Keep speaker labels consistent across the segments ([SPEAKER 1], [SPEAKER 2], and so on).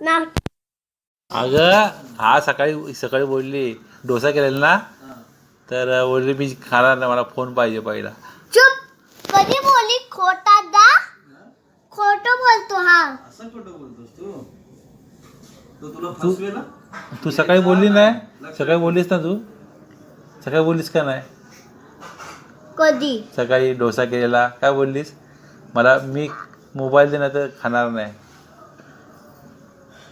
[SPEAKER 1] ना.
[SPEAKER 2] अगं हा सकाळी सकाळी बोलली डोसा केलेला ना? तर बोलली मी खाणार नाही मला फोन पाहिजे पहिला.
[SPEAKER 1] चुप. कधी बोली खोटा दा? खोट बोलतो हा.
[SPEAKER 3] असं कुठं बोलतोस तू? तो तुला फसवेला?
[SPEAKER 2] तू सकाळी बोलली नाही? सकाळी बोललीस ना तू? सकाळी बोललीस का नाही?
[SPEAKER 1] कधी?
[SPEAKER 2] सकाळी डोसा केलेला. काय बोललीस? मला मी मोबाईल दे नाही तर खाणार नाही.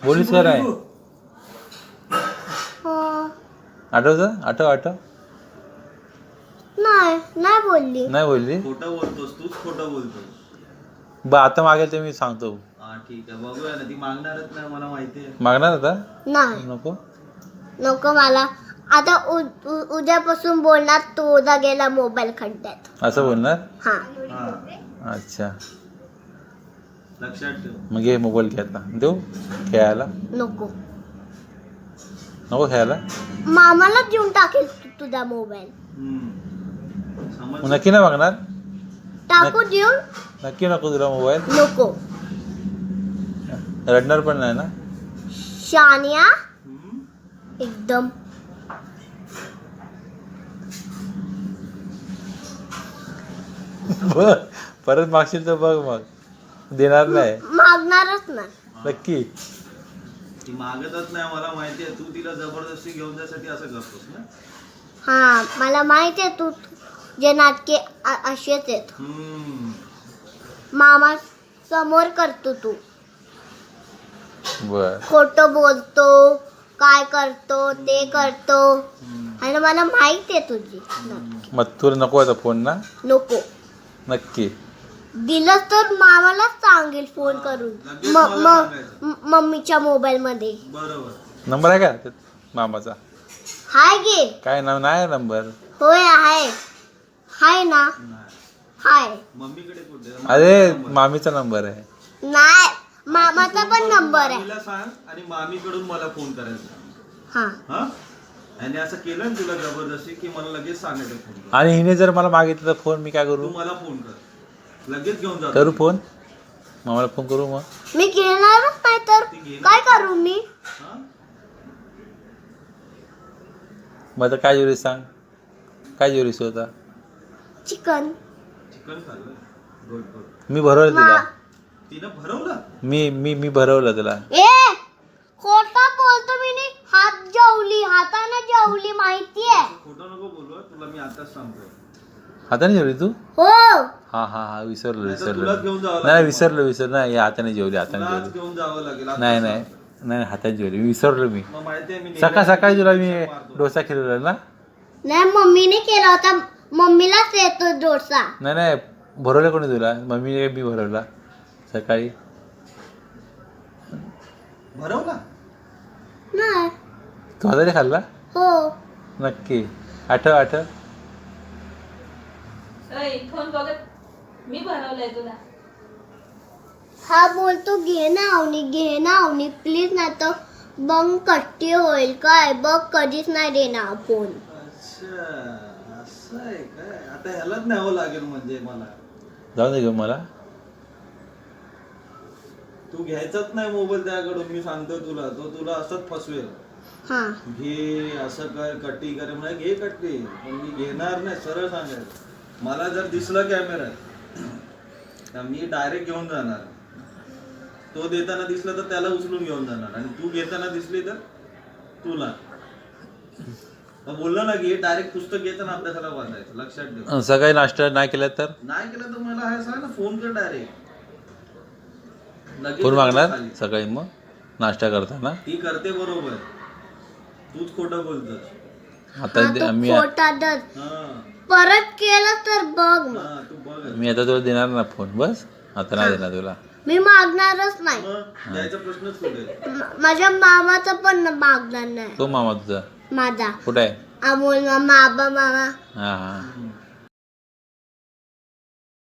[SPEAKER 2] बोललीस का नाही
[SPEAKER 1] हो.
[SPEAKER 2] आठवतं आठव आठव.
[SPEAKER 1] नाही नाही बोलली.
[SPEAKER 2] नाही बोलली?
[SPEAKER 3] खोटं बोलतोस तूच खोटं बोलतोस.
[SPEAKER 2] बा आता मागेल ते मी सांगतो.
[SPEAKER 3] हा ठीक आहे बघूया ना ती मागणारच नाही मला माहिती आहे.
[SPEAKER 2] मागणार आता?
[SPEAKER 1] नाही.
[SPEAKER 2] नको?
[SPEAKER 1] नको मला. आता उ- उ- उद्यापासून बोलणार तू उद्या गेला मोबाईल खड्ड्यात.
[SPEAKER 2] असं बोलणार?
[SPEAKER 1] हा.
[SPEAKER 3] हा.
[SPEAKER 2] अच्छा.
[SPEAKER 3] लक्षात ठेव.
[SPEAKER 2] मग घे मोबाईल घे आता देऊ? खेळायला?
[SPEAKER 1] नको.
[SPEAKER 2] नको खेळायला?
[SPEAKER 1] मामाला देऊन टाकेल तू तुझा मोबाईल.
[SPEAKER 3] हम्म.
[SPEAKER 2] मग
[SPEAKER 3] समज
[SPEAKER 2] नक्की नाही मागणार?
[SPEAKER 1] टाकू देऊन?
[SPEAKER 2] नक्की नको तुला मोबाईल.
[SPEAKER 1] नको.
[SPEAKER 2] रडणार पण नाही ना?
[SPEAKER 1] शानिया?
[SPEAKER 3] हम्म.
[SPEAKER 1] एकदम.
[SPEAKER 2] बघ परत मागशील तर बघ मग. देणार नाही.
[SPEAKER 1] मागणारच नाही.
[SPEAKER 2] नक्की.
[SPEAKER 3] ती मागतच नाही मला माहिती आहे. तू तिला जबरदस्ती घेऊन जाण्यासाठी असं करतोस ना?
[SPEAKER 1] हा मला माहिती आहे तू. जे नाटके अ- असेच आहेत.
[SPEAKER 3] हम्म.
[SPEAKER 1] मामा समोर करतो तू.
[SPEAKER 2] बर.
[SPEAKER 1] खोटं बोलतो काय करतो ते करतो.
[SPEAKER 3] हम्म.
[SPEAKER 1] आणि मला माहिती आहे तुझी.
[SPEAKER 2] मग तुला नको आता फोन ना?
[SPEAKER 1] नको.
[SPEAKER 2] नक्की.
[SPEAKER 1] दिलं तर मामालाच सांगेल फोन करून.
[SPEAKER 3] लगेच
[SPEAKER 1] म-
[SPEAKER 3] मला
[SPEAKER 1] म-
[SPEAKER 3] सांगायचं.
[SPEAKER 1] म- मम्मीच्या मोबाईल मध्ये.
[SPEAKER 3] बरोबर.
[SPEAKER 2] नंबर आहे का मामाचा?
[SPEAKER 1] हाय गे.
[SPEAKER 2] काय नाव? नाही नंबर?
[SPEAKER 1] होय आहे. हाय ना?
[SPEAKER 3] नाही.
[SPEAKER 1] हाय.
[SPEAKER 3] मम्मीकडे कुठे?
[SPEAKER 2] अरे मामीचा नंबर आहे.
[SPEAKER 1] नाही मामाचा पण नंबर आहे.
[SPEAKER 3] मामीला सांग आणि मामीकडून मला फोन करायचा.
[SPEAKER 1] हा.
[SPEAKER 3] हा? आणि असं केलं ना तुला जबरदस्ती की मला लगेच सांगायचं फोन कर.
[SPEAKER 2] आणि हिने जर मला मागितलं तर फोन मी काय
[SPEAKER 3] तू
[SPEAKER 2] करू
[SPEAKER 3] मला फोन कर. लगेच घेऊन जा
[SPEAKER 2] करू फोन? मामाला फोन करू मग.
[SPEAKER 1] मी घेणारच नाही तर
[SPEAKER 3] ती घेणार.
[SPEAKER 1] काय करू मी?
[SPEAKER 3] हा?
[SPEAKER 2] मग आता काय जेवलीस सांग? काय जेवलीस होता
[SPEAKER 1] चिकन.
[SPEAKER 3] चिकन खाल्लं? गुड गुड
[SPEAKER 2] मी भरवलं तिला.
[SPEAKER 3] तिनं भरवलं?
[SPEAKER 2] मी मी मी भरवलं तिला.
[SPEAKER 1] ए खोटा बोलतो मी नी. हात जेवली हाताने जेवली माहितीये?
[SPEAKER 3] खोटं नको बोलू हं. तुला मी आताच सांगतो
[SPEAKER 2] हाताने जेवली तू?
[SPEAKER 1] हो.
[SPEAKER 2] हा हा हा विसरलो विसरलो.
[SPEAKER 3] तुलाच घेऊन जावं
[SPEAKER 2] नाही
[SPEAKER 3] लागेल.
[SPEAKER 2] विसरलो विसरलो. नाही या हाताने जेवली हाताने
[SPEAKER 3] तुला आज
[SPEAKER 2] जेवली
[SPEAKER 3] घेऊन जावं लागेल. आताच
[SPEAKER 2] नाही. नाही नाही हाताने जेवली विसरलो मी.
[SPEAKER 3] मग माहिती आहे मी
[SPEAKER 2] सकाळ सकाळी तुला मी. डोसा खेळवला ना?
[SPEAKER 1] नाही मम्मीने केला होता. मम्मीलाच येतो डोसा.
[SPEAKER 2] नाही नाही भरवलं कोणी तुला? मम्मी मी भरवला. सकाळी.
[SPEAKER 3] भरवला?
[SPEAKER 1] नाही.
[SPEAKER 2] तू हाताने खाल्ला?
[SPEAKER 1] हो.
[SPEAKER 2] नक्की. आठव आठव.
[SPEAKER 4] फोन बघत मी भरवलंय तुला.
[SPEAKER 1] हा बोलतो घे ना अवनी घे ना अवनी प्लीज नाही तर बंग कट्टी होईल काय? बघ कधीच नाही देणार फोन
[SPEAKER 3] अच्छा असं आहे काय? आता ह्यालाच न्यावं लागेल म्हणजे मला.
[SPEAKER 2] जाऊ दे मला.
[SPEAKER 3] तू घ्यायचाच नाही मोबाईल त्याकडून मी सांगतो तुला. तो तुला असंच फसवेल.
[SPEAKER 1] हा.
[SPEAKER 3] घे असं कर कट्टी कर. म्हणजे घे कट्टी पण मी घेणार नाही सरळ सांगायचं. मला जर दिसला तर मी डायरेक्ट घेऊन जाणार. तो देताना दिसला तर त्याला उचलून घेऊन जाणार. आणि तू घेताना दिसली तर तुला. बोललो ना घे डायरेक्ट पुस्तक घेताना अभ्यासाला वाचायचं. लक्षात ठेव.
[SPEAKER 2] सकाळी नाश्ता नाही केला तर?
[SPEAKER 3] नाही केलं तर मला हे सांग ना फोन कर डायरेक्ट
[SPEAKER 2] फोन मागणार. सकाळी मग? नाश्ता करताना?
[SPEAKER 3] ती करते बरोबर. तूच खोटं बोलतोस.
[SPEAKER 2] आता
[SPEAKER 1] परत तर बघ मग.
[SPEAKER 3] हा तू बघ
[SPEAKER 2] मी आता तुला देणार ना फोन बस? आता नाही देणार तुला.
[SPEAKER 1] मी मागणारच नाही.
[SPEAKER 3] मग द्यायचा प्रश्नच कुठे?
[SPEAKER 1] म- माझ्या मामाचा पण मागणार नाही.
[SPEAKER 2] तो मामा तुझा?
[SPEAKER 1] माझा.
[SPEAKER 2] कुठे? आहे
[SPEAKER 1] अमोल मामा आबा मामा.
[SPEAKER 2] हा हा.